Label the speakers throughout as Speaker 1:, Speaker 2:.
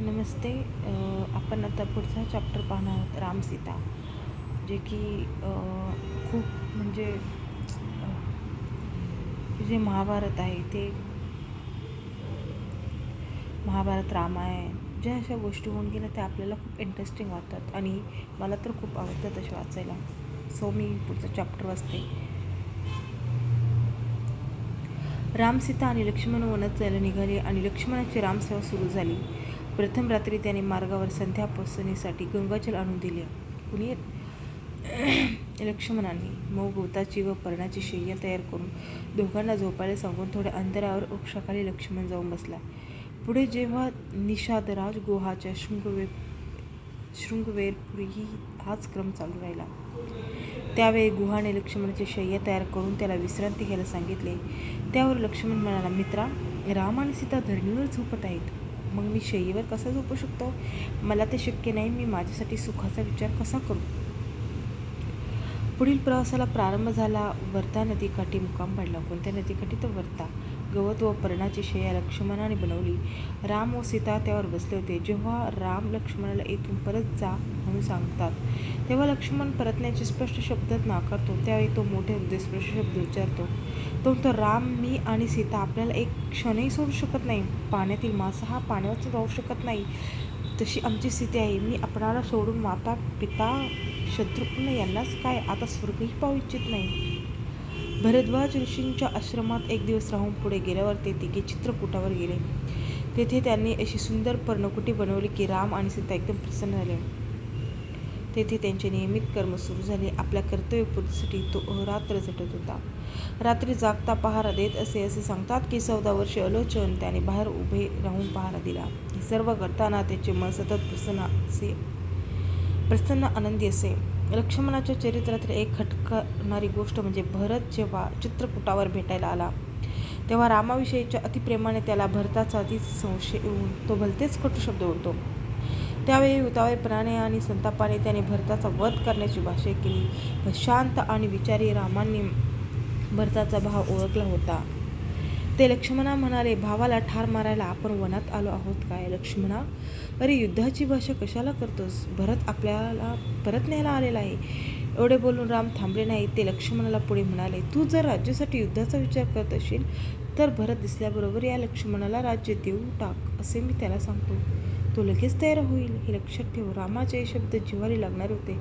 Speaker 1: नमस्ते आपण आता पुढचा चॅप्टर पाहणार आहोत रामसीता जे की खूप म्हणजे जे महाभारत आहे ते महाभारत रामायण ज्या अशा गोष्टी होऊन गेल्या त्या आपल्याला खूप इंटरेस्टिंग वाटतात आणि मला तर खूप आवडतात तसे वाचायला. सो मी पुढचं चॅप्टर वाचते. राम सीता आणि लक्ष्मण वनात जायला निघाले आणि लक्ष्मणाची रामसेवा सुरू झाली. प्रथम रात्री त्याने मार्गावर संध्यापासनेसाठी गंगाजल आणून दिले. कुणी लक्ष्मणांनी. मग गवताची व पर्णाची शय्या तयार करून दोघांना झोपायला सांगून थोड्या अंतरावर वृक्षाखाली लक्ष्मण जाऊन बसला. पुढे जेव्हा निषादराज गुहाच्या शृंगवे शृंगवेरपुरी हाच क्रम चालू राहिला. त्यावेळी गुहाने लक्ष्मणाची शय्या तयार करून त्याला विश्रांती घ्यायला सांगितले. त्यावर लक्ष्मण म्हणाला मित्रा राम आणि सीता धरणीवर झोपत आहेत. मग मी शय्येवर कसा झोपू शकतो? मला ते शक्य नाही. मी माझ्यासाठी सुखाचा विचार कसा करू? पुढील प्रवासाला प्रारंभ झाला. वर्धा नदीकाठी मुक्काम पडला. कोणत्या नदीकाठी? तर वर्धा गवत व पर्णाची शय्या लक्ष्मणाने बनवली. राम व सीता त्यावर बसले होते. जेव्हा राम लक्ष्मणाला इथून परत जा म्हणून सांगतात तेव्हा लक्ष्मण परतण्याचे स्पष्ट शब्दात नाकारतो. त्यावेळी तो मोठे हृदयस्पर्श शब्द उच्चारतो. तो तर राम मी आणि सीता आपल्याला एक क्षणही सोडू शकत नाही. पाण्यातील मासा हा पाण्यावर राहू शकत नाही. तशी आमची स्थिती आहे. मी आपणाला सोडून माता पिता शत्रुघ्न यांनाच काय आता स्वर्गही पाहू इच्छित नाही. भरद्वाज ऋषींच्या आश्रमात एक दिवस राहून पुढे गेल्यावर ते तिघे चित्रकूटावर गेले. तेथे त्यांनी अशी सुंदर पर्णकुटी बनवली की राम आणि सीता एकदम प्रसन्न झाले. तेथे त्यांचे नियमित कर्म सुरू झाले. आपल्या कर्तव्यपूर्तीसाठी तो अहोरात्र झटत होता. रात्री जागता पहारा देत असे असे सांगतात की चौदा वर्षे अलोचन त्याने बाहेर उभे राहून पहारा दिला. हे सर्व करताना त्याचे मन सतत प्रसन्न असे प्रसन्न आनंदी असे. लक्ष्मणाच्या चरित्रातील एक खटकणारी गोष्ट म्हणजे भरत जेव्हा चित्रपटावर भेटायला आला तेव्हा रामाविषयीच्या अतिप्रेमाने त्याला भरताचा अति संशय येऊन तो भलतेच कटू शब्द होतो त्यावेळी उतावेपणाने आणि संतापाने त्याने भरताचा वध करण्याची भाषा केली. शांत आणि विचारी रामांनी भरताचा भाव ओळखला होता. ते लक्ष्मणा म्हणाले भावाला ठार मारायला आपण वनात आलो आहोत काय लक्ष्मणा अरे युद्धाची भाषा कशाला करतोस? भरत आपल्याला परत न्यायला आलेला आहे एवढे बोलून राम थांबले नाही. ते लक्ष्मणाला पुढे म्हणाले तू जर राज्यासाठी युद्धाचा विचार करत असेल तर भरत दिसल्याबरोबर या लक्ष्मणाला राज्य देऊ टाक असे मी त्याला सांगतो. तो लगेच तयार होईल. हे लक्षात ठेव रामाचे हे शब्द जिवारी लागणार होते.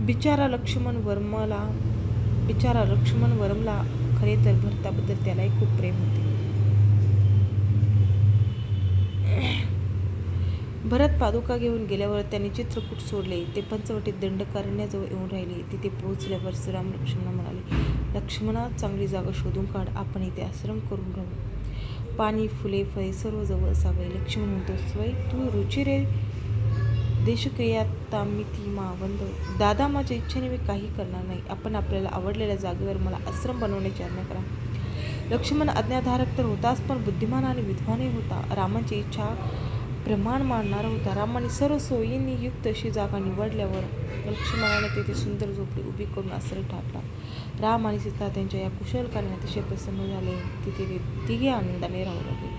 Speaker 1: बिचारा लक्ष्मण वर्माला बिचारा लक्ष्मण वर्मला खरे तर भरताबद्दल त्यालाही खूप प्रेम होते. भरत पादुका घेऊन गेल्यावर त्यांनी चित्रकूट सोडले? ते पंचवटीत दंडकारण्याजवळ येऊन राहिले. तिथे पोहोचल्यावर श्रीराम लक्ष्मण म्हणाले लक्ष्मणा चांगली जागा शोधून काढ. आपण इथे आश्रम करून राहू. पाणी फुले फळे सर्व जवळ असावे. लक्ष्मण म्हणतो स्वय तू रुची रे. देशक्रियाता मी ती मावंद दादा माझ्या इच्छेने मी काही करणार नाही. आपण आपल्याला आवडलेल्या जागेवर मला आश्रम बनवण्याची आज्ञा करा. लक्ष्मण आज्ञाधारक तर होताच पण बुद्धिमान आणि विद्वानही होता. रामाची इच्छा प्रमाण मानणारा होता रामाने सर्व सोयींनी युक्त अशी जागा निवडल्यावर लक्ष्मणाने तेथे सुंदर झोपडी उभी करून आश्रय टाकला राम आणि सीता त्यांच्या या कुशल कार्याने अतिशय प्रसन्न झाले. तिथे ते तिघे आनंदाने राहू लागले.